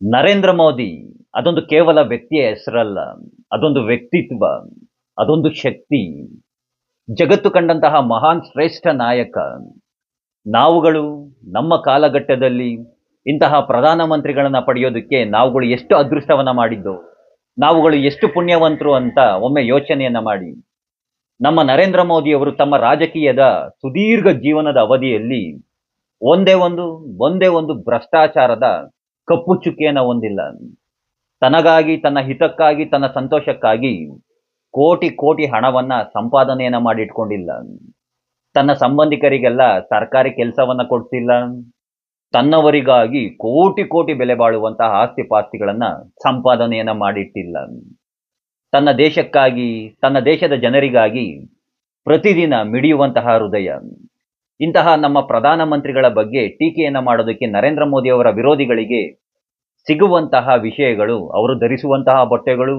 ನರೇಂದ್ರ ಮೋದಿ, ಅದೊಂದು ಕೇವಲ ವ್ಯಕ್ತಿಯ ಹೆಸರಲ್ಲ, ಅದೊಂದು ವ್ಯಕ್ತಿತ್ವ, ಅದೊಂದು ಶಕ್ತಿ. ಜಗತ್ತು ಕಂಡಂತಹ ಮಹಾನ್ ಶ್ರೇಷ್ಠ ನಾಯಕ. ನಾವುಗಳು ನಮ್ಮ ಕಾಲಘಟ್ಟದಲ್ಲಿ ಇಂತಹ ಪ್ರಧಾನಮಂತ್ರಿಗಳನ್ನು ಪಡೆಯೋದಕ್ಕೆ ನಾವುಗಳು ಎಷ್ಟು ಅದೃಷ್ಟವನ್ನ ಮಾಡಿದ್ದು, ನಾವುಗಳು ಎಷ್ಟು ಪುಣ್ಯವಂತರು ಅಂತ ಒಮ್ಮೆ ಯೋಚನೆಯನ್ನ ಮಾಡಿ. ನಮ್ಮ ನರೇಂದ್ರ ಮೋದಿ ಅವರು ತಮ್ಮ ರಾಜಕೀಯದ ಸುದೀರ್ಘ ಜೀವನದ ಅವಧಿಯಲ್ಲಿ ಒಂದೇ ಒಂದು ಒಂದೇ ಒಂದು ಭ್ರಷ್ಟಾಚಾರದ ಕಪ್ಪು ಚುಕ್ಕಿಯನ್ನು ಹೊಂದಿಲ್ಲ. ತನಗಾಗಿ, ತನ್ನ ಹಿತಕ್ಕಾಗಿ, ತನ್ನ ಸಂತೋಷಕ್ಕಾಗಿ ಕೋಟಿ ಕೋಟಿ ಹಣವನ್ನ ಸಂಪಾದನೆಯನ್ನ ಮಾಡಿಟ್ಕೊಂಡಿಲ್ಲ. ತನ್ನ ಸಂಬಂಧಿಕರಿಗೆಲ್ಲ ಸರ್ಕಾರಿ ಕೆಲಸವನ್ನ ಕೊಡ್ತಿಲ್ಲ. ತನ್ನವರಿಗಾಗಿ ಕೋಟಿ ಕೋಟಿ ಬೆಲೆ ಬಾಳುವಂತಹ ಆಸ್ತಿ ಪಾಸ್ತಿಗಳನ್ನ ಸಂಪಾದನೆಯನ್ನ ಮಾಡಿಟ್ಟಿಲ್ಲ. ತನ್ನ ದೇಶಕ್ಕಾಗಿ, ತನ್ನ ದೇಶದ ಜನರಿಗಾಗಿ ಪ್ರತಿದಿನ ಮಿಡಿಯುವಂತಹ ಹೃದಯ. ಇಂತಹ ನಮ್ಮ ಪ್ರಧಾನಮಂತ್ರಿಗಳ ಬಗ್ಗೆ ಟೀಕೆಯನ್ನು ಮಾಡೋದಕ್ಕೆ ನರೇಂದ್ರ ಮೋದಿ ಅವರ ವಿರೋಧಿಗಳಿಗೆ ಸಿಗುವಂತಹ ವಿಷಯಗಳು, ಅವರು ಧರಿಸುವಂತಹ ಬಟ್ಟೆಗಳು,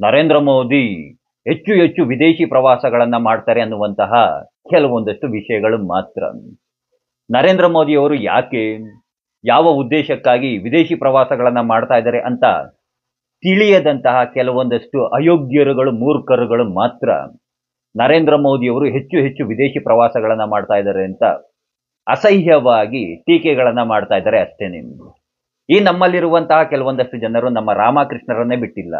ನರೇಂದ್ರ ಮೋದಿ ಹೆಚ್ಚು ಹೆಚ್ಚು ವಿದೇಶಿ ಪ್ರವಾಸಗಳನ್ನು ಮಾಡ್ತಾರೆ ಅನ್ನುವಂತಹ ಕೆಲವೊಂದಷ್ಟು ವಿಷಯಗಳು ಮಾತ್ರ. ನರೇಂದ್ರ ಮೋದಿಯವರು ಯಾಕೆ ಯಾವ ಉದ್ದೇಶಕ್ಕಾಗಿ ವಿದೇಶಿ ಪ್ರವಾಸಗಳನ್ನು ಮಾಡ್ತಾ ಇದ್ದಾರೆ ಅಂತ ತಿಳಿಯದಂತಹ ಕೆಲವೊಂದಷ್ಟು ಅಯೋಗ್ಯರುಗಳು, ಮೂರ್ಖರುಗಳು ಮಾತ್ರ. ನರೇಂದ್ರ ಮೋದಿ ಅವರು ಹೆಚ್ಚು ಹೆಚ್ಚು ವಿದೇಶಿ ಪ್ರವಾಸಗಳನ್ನು ಮಾಡ್ತಾ ಇದ್ದಾರೆ ಅಂತ ಅಸಹ್ಯವಾಗಿ ಟೀಕೆಗಳನ್ನು ಮಾಡ್ತಾ ಇದ್ದಾರೆ ಅಷ್ಟೇನೆ ಈ ನಮ್ಮಲ್ಲಿರುವಂತಹ ಕೆಲವೊಂದಷ್ಟು ಜನರು ನಮ್ಮ ರಾಮಕೃಷ್ಣರನ್ನೇ ಬಿಟ್ಟಿಲ್ಲ.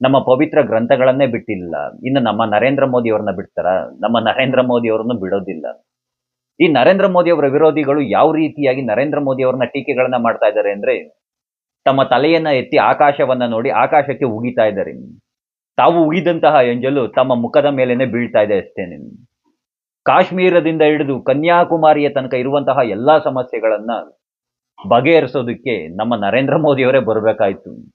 ನಮ್ಮ ಪವಿತ್ರ ಗ್ರಂಥಗಳನ್ನೇ ಬಿಟ್ಟಿಲ್ಲ. ಇನ್ನು ನಮ್ಮ ನರೇಂದ್ರ ಮೋದಿ ಅವ್ರನ್ನ ಬಿಡ್ತಾರ? ನಮ್ಮ ನರೇಂದ್ರ ಮೋದಿ ಅವರನ್ನು ಬಿಡೋದಿಲ್ಲ. ಈ ನರೇಂದ್ರ ಮೋದಿ ಅವರ ವಿರೋಧಿಗಳು ಯಾವ ರೀತಿಯಾಗಿ ನರೇಂದ್ರ ಮೋದಿ ಅವ್ರನ್ನ ಟೀಕೆಗಳನ್ನ ಮಾಡ್ತಾ ಇದ್ದಾರೆ ಅಂದ್ರೆ ತಮ್ಮ ತಲೆಯನ್ನ ಎತ್ತಿ ಆಕಾಶವನ್ನ ನೋಡಿ ಆಕಾಶಕ್ಕೆ ಉಗಿತಾ ಇದ್ದಾರೆ. ತಾವು ಉಗಿದಂತಹ ಎಂಜಲು ತಮ್ಮ ಮುಖದ ಮೇಲೇನೆ ಬೀಳ್ತಾ ಇದೆ ಅಷ್ಟೇನೆ ಕಾಶ್ಮೀರದಿಂದ ಹಿಡಿದು ಕನ್ಯಾಕುಮಾರಿಯ ತನಕ ಇರುವಂತಹ ಎಲ್ಲಾ ಸಮಸ್ಯೆಗಳನ್ನ ಬಗೆಹರಿಸೋದಕ್ಕೆ ನಮ್ಮ ನರೇಂದ್ರ ಮೋದಿಯವರೇ ಬರಬೇಕಾಯಿತು ಬರಬೇಕಾಯ್ತು.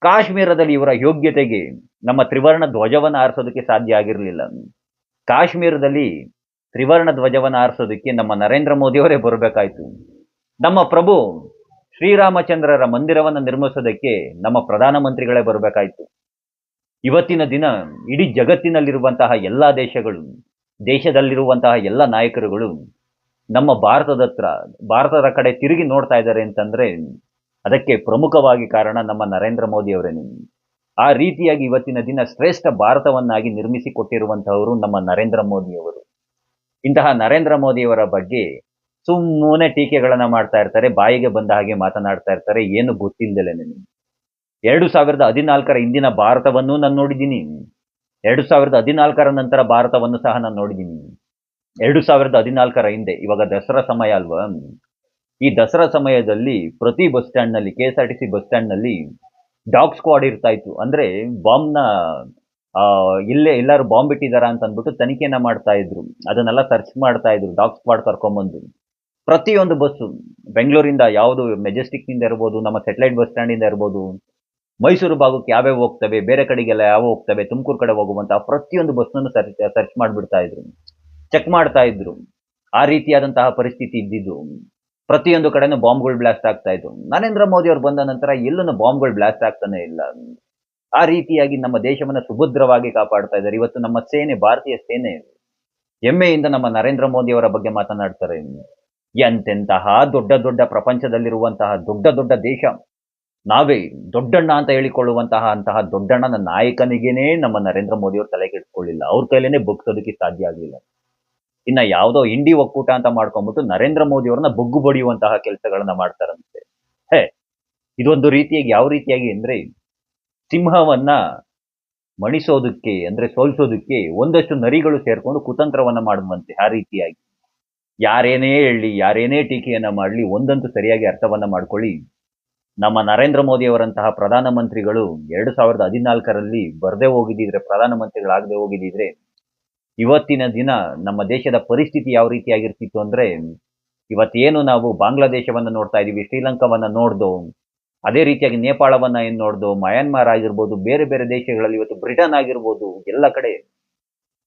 ಕಾಶ್ಮೀರದಲ್ಲಿ ಇವರ ಯೋಗ್ಯತೆಗೆ ನಮ್ಮ ತ್ರಿವರ್ಣ ಧ್ವಜವನ್ನು ಆರಿಸೋದಕ್ಕೆ ಸಾಧ್ಯ ಆಗಿರಲಿಲ್ಲ. ಕಾಶ್ಮೀರದಲ್ಲಿ ತ್ರಿವರ್ಣ ಧ್ವಜವನ್ನು ಆರಿಸೋದಕ್ಕೆ ನಮ್ಮ ನರೇಂದ್ರ ಮೋದಿಯವರೇ ಬರಬೇಕಾಯ್ತು. ನಮ್ಮ ಪ್ರಭು ಶ್ರೀರಾಮಚಂದ್ರರ ಮಂದಿರವನ್ನು ನಿರ್ಮಿಸೋದಕ್ಕೆ ನಮ್ಮ ಪ್ರಧಾನಮಂತ್ರಿಗಳೇ ಬರಬೇಕಾಯ್ತು. ಇವತ್ತಿನ ದಿನ ಇಡೀ ಜಗತ್ತಿನಲ್ಲಿರುವಂತಹ ಎಲ್ಲ ದೇಶಗಳು, ದೇಶದಲ್ಲಿರುವಂತಹ ಎಲ್ಲ ನಾಯಕರುಗಳು ನಮ್ಮ ಭಾರತದ ಹತ್ರ, ಭಾರತದ ಕಡೆ ತಿರುಗಿ ನೋಡ್ತಾ ಇದ್ದಾರೆ ಅಂತಂದ್ರೆ ಅದಕ್ಕೆ ಪ್ರಮುಖವಾಗಿ ಕಾರಣ ನಮ್ಮ ನರೇಂದ್ರ ಮೋದಿ ಅವರೇನೆ. ಆ ರೀತಿಯಾಗಿ ಇವತ್ತಿನ ದಿನ ಶ್ರೇಷ್ಠ ಭಾರತವನ್ನಾಗಿ ನಿರ್ಮಿಸಿ ಕೊಟ್ಟಿರುವಂತಹವರು ನಮ್ಮ ನರೇಂದ್ರ ಮೋದಿ ಅವರು. ಇಂತಹ ನರೇಂದ್ರ ಮೋದಿಯವರ ಬಗ್ಗೆ ಸುಮ್ಮನೆ ಟೀಕೆಗಳನ್ನ ಮಾಡ್ತಾ ಇರ್ತಾರೆ, ಬಾಯಿಗೆ ಬಂದ ಹಾಗೆ ಮಾತನಾಡ್ತಾ ಇರ್ತಾರೆ, ಏನು ಗೊತ್ತಿಲ್ಲದಲೆ ಎರಡು ಸಾವಿರದ ಹದಿನಾಲ್ಕರ ಹಿಂದಿನ ಭಾರತವನ್ನು ನಾನು ನೋಡಿದ್ದೀನಿ. ಎರಡು ಸಾವಿರದ ಹದಿನಾಲ್ಕರ ನಂತರ ಭಾರತವನ್ನು ಸಹ ನಾನು ನೋಡಿದ್ದೀನಿ. ಎರಡು ಸಾವಿರದ ಹದಿನಾಲ್ಕರ ಹಿಂದೆ, ಇವಾಗ ದಸರಾ ಸಮಯ ಅಲ್ವಾ? ಈ ದಸರಾ ಸಮಯದಲ್ಲಿ ಪ್ರತಿ bus ಸ್ಟ್ಯಾಂಡ್ನಲ್ಲಿ K S R T C bus ಸ್ಟ್ಯಾಂಡ್ನಲ್ಲಿ dog squad ಇರ್ತಾ ಇತ್ತು. ಅಂದ್ರೆ ಬಾಂಬ್ನ ಇಲ್ಲೇ ಎಲ್ಲರೂ ಬಾಂಬ್ ಬಿಟ್ಟಿದಾರ ಅಂತ ಅಂದ್ಬಿಟ್ಟು ತನಿಖೆನ ಮಾಡ್ತಾ ಇದ್ರು. ಅದನ್ನೆಲ್ಲ ಸರ್ಚ್ ಮಾಡ್ತಾ ಇದ್ರು, ಡಾಗ್ ಸ್ಕ್ವಾಡ್ ಕರ್ಕೊಂಬಂದು. ಪ್ರತಿಯೊಂದು ಬಸ್ಸು, ಬೆಂಗಳೂರಿಂದ ಯಾವುದು ಮೆಜೆಸ್ಟಿಕ್ನಿಂದ ಇರ್ಬೋದು, ನಮ್ಮ ಸೆಟಲೈಟ್ ಬಸ್ ಸ್ಟ್ಯಾಂಡಿಂದ ಇರ್ಬೋದು ಮೈಸೂರು ಭಾಗಕ್ಕೆ ಯಾವ್ಯಾವ ಹೋಗ್ತವೆ, ಬೇರೆ ಕಡೆಗೆಲ್ಲ ಯಾವ ಹೋಗ್ತವೆ, ತುಮಕೂರು ಕಡೆ ಹೋಗುವಂತಹ ಪ್ರತಿಯೊಂದು ಬಸ್ನನ್ನು ಸರ್ಚ್ ಸರ್ಚ್ ಮಾಡಿಬಿಡ್ತಾ ಇದ್ರು. ಚೆಕ್ ಮಾಡ್ತಾ ಇದ್ರು. ಆ ರೀತಿಯಾದಂತಹ ಪರಿಸ್ಥಿತಿ ಇದ್ದಿದ್ದು. ಪ್ರತಿಯೊಂದು ಕಡೆನೂ ಬಾಂಬ್ಗಳು ಬ್ಲಾಸ್ಟ್ ಆಗ್ತಾ ಇದ್ರು ನರೇಂದ್ರ ಮೋದಿ ಅವರು ಬಂದ ನಂತರ ಎಲ್ಲೂ ಬಾಂಬ್ಗಳು ಬ್ಲಾಸ್ಟ್ ಆಗ್ತಾನೆ ಇಲ್ಲ. ಆ ರೀತಿಯಾಗಿ ನಮ್ಮ ದೇಶವನ್ನು ಸುಭದ್ರವಾಗಿ ಕಾಪಾಡ್ತಾ ಇದ್ದಾರೆ. ಇವತ್ತು ನಮ್ಮ ಸೇನೆ, ಭಾರತೀಯ ಸೇನೆ. ಹೆಮ್ಮೆಯಿಂದ ನಮ್ಮ ನರೇಂದ್ರ ಮೋದಿ ಅವರ ಬಗ್ಗೆ ಮಾತನಾಡ್ತಾರೆ. ಎಂತೆಂತಹ ದೊಡ್ಡ ದೊಡ್ಡ ಪ್ರಪಂಚದಲ್ಲಿರುವಂತಹ ದೊಡ್ಡ ದೊಡ್ಡ ದೇಶ. ನಾವೇ ದೊಡ್ಡಣ್ಣ ಅಂತ ಹೇಳಿಕೊಳ್ಳುವಂತಹ ಅಂತಹ ದೊಡ್ಡಣ್ಣನ ನಾಯಕನಿಗೇನೆ ನಮ್ಮ ನರೇಂದ್ರ ಮೋದಿ ಅವರು ತಲೆ ಕೆಡಿಸ್ಕೊಳ್ಳಿಲ್ಲ. ಅವ್ರ ಕೈಲೇನೆ ಬಗ್ಸೋದಕ್ಕೆ ಸಾಧ್ಯ ಆಗಲಿಲ್ಲ. ಇನ್ನ ಯಾವುದೋ ಇಂಡಿ ಒಕ್ಕೂಟ ಅಂತ ಮಾಡ್ಕೊಂಡ್ಬಿಟ್ಟು ನರೇಂದ್ರ ಮೋದಿ ಅವ್ರನ್ನ ಬೊಗ್ಗು ಬಡಿಯುವಂತಹ ಕೆಲಸಗಳನ್ನ ಮಾಡ್ತಾರಂತೆ. ಹೇ, ಇದೊಂದು ರೀತಿಯಾಗಿ ಯಾವ ರೀತಿಯಾಗಿ ಅಂದ್ರೆ ಸಿಂಹವನ್ನ ಮಣಿಸೋದಕ್ಕೆ ಅಂದ್ರೆ ಸೋಲ್ಸೋದಕ್ಕೆ ಒಂದಷ್ಟು ನರಿಗಳು ಸೇರ್ಕೊಂಡು ಕುತಂತ್ರವನ್ನ ಮಾಡುವಂತೆ ಆ ರೀತಿಯಾಗಿ. ಯಾರೇನೇ ಹೇಳಿ, ಯಾರೇನೇ ಟೀಕೆಯನ್ನ ಮಾಡಲಿ, ಒಂದಂತೂ ಸರಿಯಾಗಿ ಅರ್ಥವನ್ನ ಮಾಡ್ಕೊಳ್ಳಿ. ನಮ್ಮ ನರೇಂದ್ರ ಮೋದಿ ಅವರಂತಹ ಪ್ರಧಾನಮಂತ್ರಿಗಳು ಎರಡು ಸಾವಿರದ ಹದಿನಾಲ್ಕರಲ್ಲಿ ಬರದೇ ಹೋಗಿದ್ದಿದ್ರೆ, ಪ್ರಧಾನಮಂತ್ರಿಗಳಾಗದೆ ಹೋಗಿದ್ದಿದ್ರೆ, ಇವತ್ತಿನ ದಿನ ನಮ್ಮ ದೇಶದ ಪರಿಸ್ಥಿತಿ ಯಾವ ರೀತಿಯಾಗಿರ್ತಿತ್ತು ಅಂದ್ರೆ, ಇವತ್ತೇನು ನಾವು ಬಾಂಗ್ಲಾದೇಶವನ್ನ ನೋಡ್ತಾ ಇದೀವಿ ಶ್ರೀಲಂಕಾವನ್ನ ನೋಡ್ದು, ಅದೇ ರೀತಿಯಾಗಿ ನೇಪಾಳವನ್ನ ಏನ್ ನೋಡ್ದು, ಮಯನ್ಮಾರ್ ಆಗಿರ್ಬೋದು, ಬೇರೆ ಬೇರೆ ದೇಶಗಳಲ್ಲಿ ಇವತ್ತು ಬ್ರಿಟನ್ ಆಗಿರ್ಬೋದು, ಎಲ್ಲ ಕಡೆ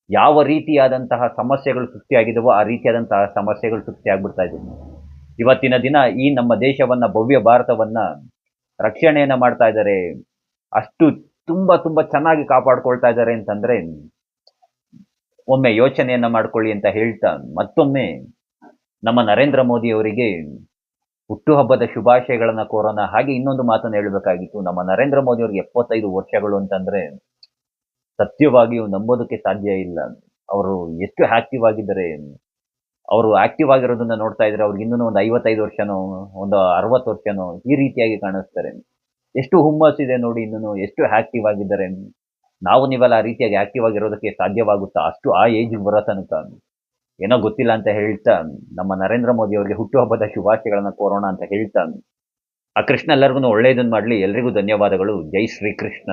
ಯಾವ ರೀತಿಯಾದಂತಹ ಸಮಸ್ಯೆಗಳು ಸೃಷ್ಟಿಯಾಗಿದವೋ ಆ ರೀತಿಯಾದಂತಹ ಸಮಸ್ಯೆಗಳು ಸೃಷ್ಟಿಯಾಗ್ಬಿಡ್ತಾ ಇದ್ವು. ಇವತ್ತಿನ ದಿನ ಈ ನಮ್ಮ ದೇಶವನ್ನ, ಭವ್ಯ ಭಾರತವನ್ನ ರಕ್ಷಣೆಯನ್ನ ಮಾಡ್ತಾ ಇದ್ದಾರೆ. ಅಷ್ಟು ತುಂಬಾ ತುಂಬಾ ಚೆನ್ನಾಗಿ ಕಾಪಾಡ್ಕೊಳ್ತಾ ಇದ್ದಾರೆ ಅಂತಂದ್ರೆ ಒಮ್ಮೆ ಯೋಚನೆಯನ್ನ ಮಾಡ್ಕೊಳ್ಳಿ ಅಂತ ಹೇಳ್ತಾ ಮತ್ತೊಮ್ಮೆ ನಮ್ಮ ನರೇಂದ್ರ ಮೋದಿ ಅವರಿಗೆ ಹುಟ್ಟುಹಬ್ಬದ ಶುಭಾಶಯಗಳನ್ನ ಕೋರೋಣ ಹಾಗೆ ಇನ್ನೊಂದು ಮಾತನ್ನು ಹೇಳಬೇಕಾಗಿತ್ತು. ನಮ್ಮ ನರೇಂದ್ರ ಮೋದಿ ಅವ್ರಿಗೆ ಎಪ್ಪತ್ತೈದು ವರ್ಷಗಳು ಅಂತಂದ್ರೆ ಸತ್ಯವಾಗಿಯೂ ನಂಬೋದಕ್ಕೆ ಸಾಧ್ಯ ಇಲ್ಲ. ಅವರು ಎಷ್ಟು ಆಕ್ಟಿವ್ ಆಗಿದ್ದಾರೆ. ಅವರು ಆಕ್ಟಿವ್ ಆಗಿರೋದನ್ನ ನೋಡ್ತಾ ಇದ್ರೆ ಅವ್ರಿಗೆ ಇನ್ನೂ ಒಂದು ಐವತ್ತೈದು ವರ್ಷನೋ, ಒಂದು ಅರವತ್ತು ವರ್ಷನೋ ಈ ರೀತಿಯಾಗಿ ಕಾಣಿಸ್ತಾರೆ. ಎಷ್ಟು ಹುಮ್ಮಸ್ ಇದೆ ನೋಡಿ ಇನ್ನೂ ಎಷ್ಟು ಆಕ್ಟಿವ್ ಆಗಿದ್ದಾರೆ. ನಾವು ನೀವೆಲ್ಲ ಆ ರೀತಿಯಾಗಿ ಆಕ್ಟಿವ್ ಆಗಿರೋದಕ್ಕೆ ಸಾಧ್ಯವಾಗುತ್ತಾ? ಅಷ್ಟು ಆ ಏಜ್ ಬರೋ ತನಕ. ಏನೋ ಗೊತ್ತಿಲ್ಲ ಅಂತ ಹೇಳ್ತಾ, ನಮ್ಮ ನರೇಂದ್ರ ಮೋದಿ ಅವರಿಗೆ ಹುಟ್ಟುಹಬ್ಬದ ಶುಭಾಶಯಗಳನ್ನು ಕೋರೋಣ ಅಂತ ಹೇಳ್ತಾ, ಆ ಕೃಷ್ಣ ಎಲ್ಲರಿಗೂ ಒಳ್ಳೆಯದನ್ನು ಮಾಡಲಿ. ಎಲ್ರಿಗೂ ಧನ್ಯವಾದಗಳು. ಜೈ ಶ್ರೀಕೃಷ್ಣ.